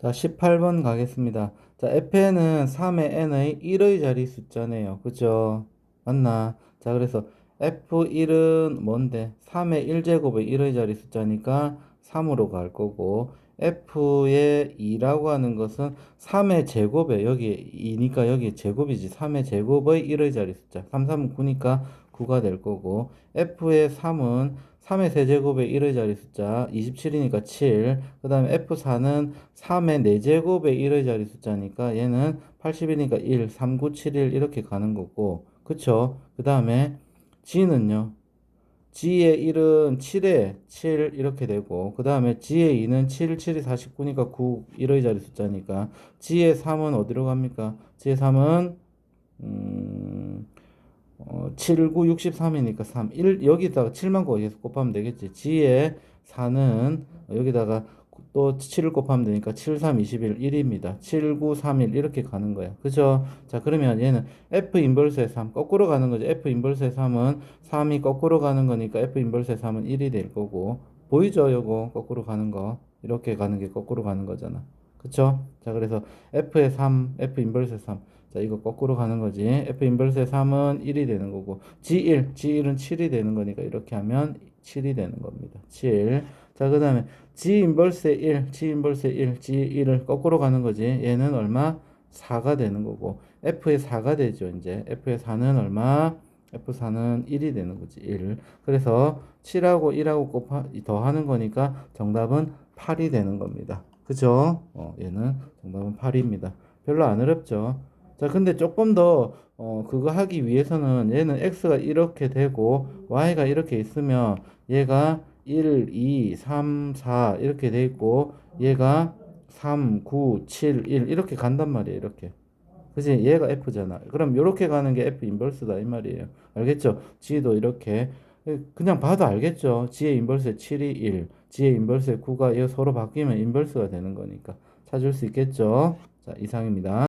자, 18번 가겠습니다. 자, fn은 3의 n의 1의 자리 숫자네요. 그죠? 맞나? 자, 그래서 f1은 뭔데? 3의 1제곱의 1의 자리 숫자니까 3으로 갈 거고, f의 2라고 하는 것은 3의 제곱에, 여기 2니까 여기 제곱이지. 3의 제곱의 1의 자리 숫자. 3, 3은 9니까 9가 될 거고, f의 3은 3의 세제곱의 1의 자리 숫자 27이니까 7. 그 다음에 F4는 3의 4제곱의 1의 자리 숫자니까 얘는 80이니까 1, 3, 9, 7, 1 이렇게 가는 거고. 그쵸? 그 다음에 G는요. G의 1은 7에 7 이렇게 되고 그 다음에 G의 2는 7, 7이 49니까 9, 1의 자리 숫자니까 G의 3은 어디로 갑니까? G의 3은 음... 어, 7, 9, 63이니까 3. 1, 여기다가 7만 거 계속 곱하면 되겠지. G의 4는 여기다가 또 7을 곱하면 되니까 7, 3, 21, 1입니다. 7, 9, 3, 1 이렇게 가는 거야. 그죠? 자, 그러면 얘는 F 인버스의 3 거꾸로 가는 거죠. F 인버스의 3은 3이 거꾸로 가는 거니까 F 인버스의 3은 1이 될 거고 보이죠? 요거 거꾸로 가는 거. 이렇게 가는 게 거꾸로 가는 거잖아. 그쵸? 자, 그래서 F의 3, F 인버스의 3. 자, 이거 거꾸로 가는 거지. F 인버스의 3은 1이 되는 거고, G1, G1은 7이 되는 거니까 이렇게 하면 7이 되는 겁니다. 7. 자, 그 다음에 G 인버스의 1, G 인버스의 1, G1을 거꾸로 가는 거지. 얘는 얼마? 4가 되는 거고, F의 4가 되죠, 이제. F의 4는 얼마? F4는 1이 되는 거지, 1. 그래서 7하고 1하고 곱하, 더하는 거니까 정답은 8이 되는 겁니다. 그죠? 어, 얘는 정답은 8입니다. 별로 안 어렵죠? 자, 근데 조금 더, 어, 그거 하기 위해서는 얘는 x가 이렇게 되고 y가 이렇게 있으면 얘가 1, 2, 3, 4 이렇게 돼 있고 얘가 3, 9, 7, 1 이렇게 간단 말이에요. 이렇게. 그지? 얘가 f잖아. 그럼 이렇게 가는 게 f 인버스다 이 말이에요. 알겠죠? g도 이렇게 그냥 봐도 알겠죠? g의 인버스에 7이 1, g의 인버스에 9가 서로 바뀌면 인버스가 되는 거니까 찾을 수 있겠죠? 자, 이상입니다.